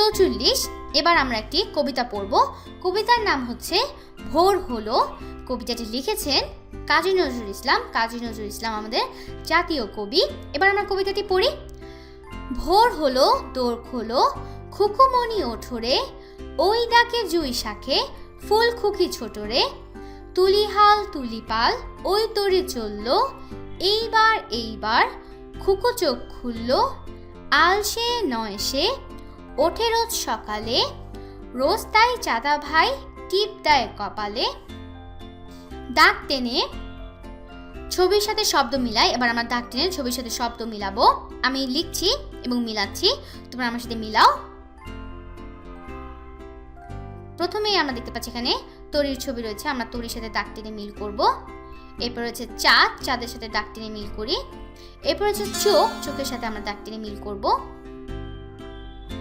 চৌচল্লিশ, এবার আমরা একটি কবিতা পড়ব। কবিতার নাম হচ্ছে ভোর হলো। কবিতাটি লিখেছেন কাজী নজরুল ইসলাম। কাজী নজরুল ইসলাম আমাদের জাতীয় কবি। এবার আমরা কবিতাটি পড়ি। ভোর হলো, দোর খোলো, খুকুমণি ওঠরে ওই ডাকে জুই শাখে, ফুল খুকি ছোটরে তুলিহাল তুলিপাল ওই তরি চলল। এইবার এইবার খুকু চোখ খুলল। আলসে, নয় সে ওঠে রোজ সকালে, রোজ তাই চাঁদা ভাই টিপ দেয় কপালে। দাগ টেনে ছবির সাথে শব্দ মিলাই, এবার আমার দাগ টেনে ছবির সাথে শব্দ মিলাবো। আমি লিখছি এবং মিলাচ্ছি, তোমরা আমার সাথে মিলাও। প্রথমেই আমরা দেখতে পাচ্ছি এখানে তরির ছবি রয়েছে, আমরা তরির সাথে দাগ টেনে মিল করব। এরপর হচ্ছে চাঁদ, চাঁদের সাথে দাগ টেনে মিল করি। এরপর হচ্ছে চোখ, চোখের সাথে আমরা দাগ টেনে মিল করব।